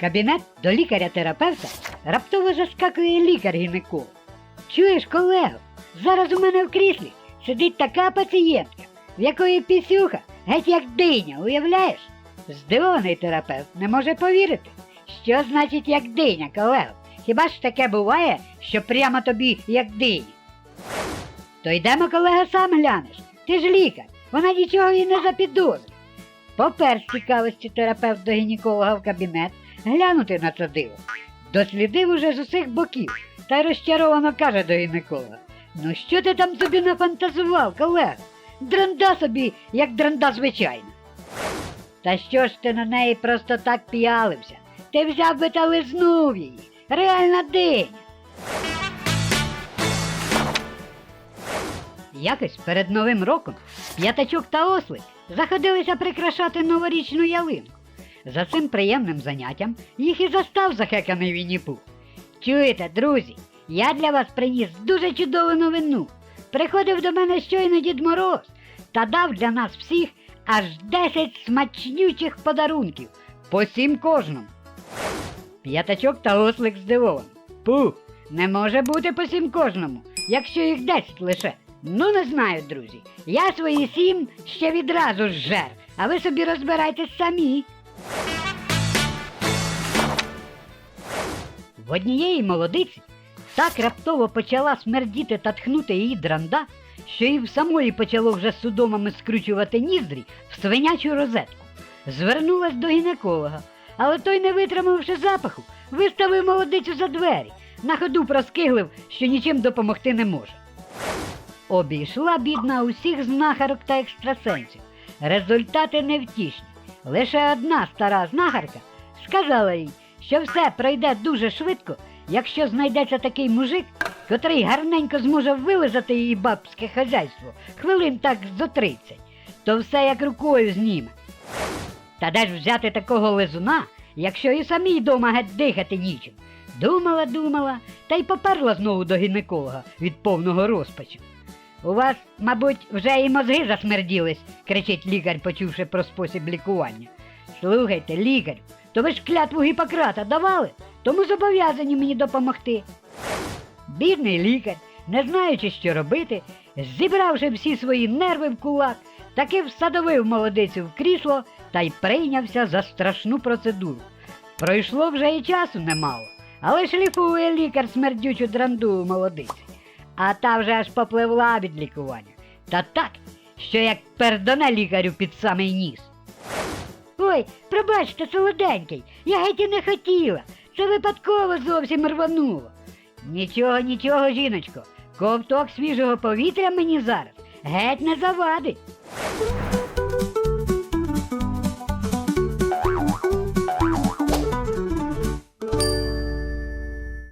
кабінет до лікаря-терапевта раптово заскакує лікар-гінеколог. Чуєш, колего, зараз у мене в кріслі сидить така пацієнтка, в якої пісюха геть як диня, уявляєш? Здивований терапевт не може повірити. Що значить як диня, колего? Хіба ж таке буває, що прямо тобі як диня? То йдемо, колега, сам глянеш. Ти ж лікар, вона нічого і не запідозрить. Попер з цікавості терапевт до гінеколога в кабінет, глянути на це диво. Дослідив уже з усіх боків та розчаровано каже до гінеколога. Ну що ти там собі нафантазував, колега? Дранда собі, як дранда звичайна. Та що ж ти на неї просто так п'ялився? Ти взяв би та лизнув її. Реальна диня. Якось перед Новим роком п'ятачок та ослик заходилися прикрашати новорічну ялинку. За цим приємним заняттям їх і застав захеканий Вінні-Пух. Чуєте, друзі, я для вас приніс дуже чудову новину. Приходив до мене щойно Дід Мороз та дав для нас всіх аж 10 смачнючих подарунків, по сім кожному. П'ятачок та ослик здивований. Пух, не може бути по сім кожному, якщо їх 10 лише. Ну, не знаю, друзі. Я свої сім ще відразу зжер, а ви собі розбирайтесь самі. В однієї молодиці так раптово почала смердіти та тхнути її дранда, що і в самої почало вже судомами скручувати ніздрі в свинячу розетку. Звернулась до гінеколога, але той, не витримавши запаху, виставив молодицю за двері, на ходу проскиглив, що нічим допомогти не може. Обійшла бідна усіх знахарок та екстрасенсів. Результати невтішні. Лише одна стара знахарка сказала їй, що все пройде дуже швидко, якщо знайдеться такий мужик, котрий гарненько зможе вилизати її бабське хазяйство хвилин так зо 30, то все як рукою зніме. Та де ж взяти такого лизуна, якщо і самій дома геть дихати нічим? Думала, думала, та й поперла знову до гінеколога від повного розпачу. У вас, мабуть, вже і мозги засмерділись, кричить лікар, почувши про спосіб лікування. Слухайте, лікарю, то ви ж клятву Гіппократа давали, тому зобов'язані мені допомогти. Бідний лікар, не знаючи, що робити, зібравши всі свої нерви в кулак, таки всадовив молодицю в крісло та й прийнявся за страшну процедуру. Пройшло вже і часу немало, але шліфує лікар смердючу дранду у молодиці. А та вже аж попливла від лікування. Та так, що як пердоне лікарю під самий ніс. Ой, пробачте, солоденький, я геть і не хотіла. Це випадково зовсім рвануло. Нічого, нічого, жіночко, ковток свіжого повітря мені зараз геть не завадить.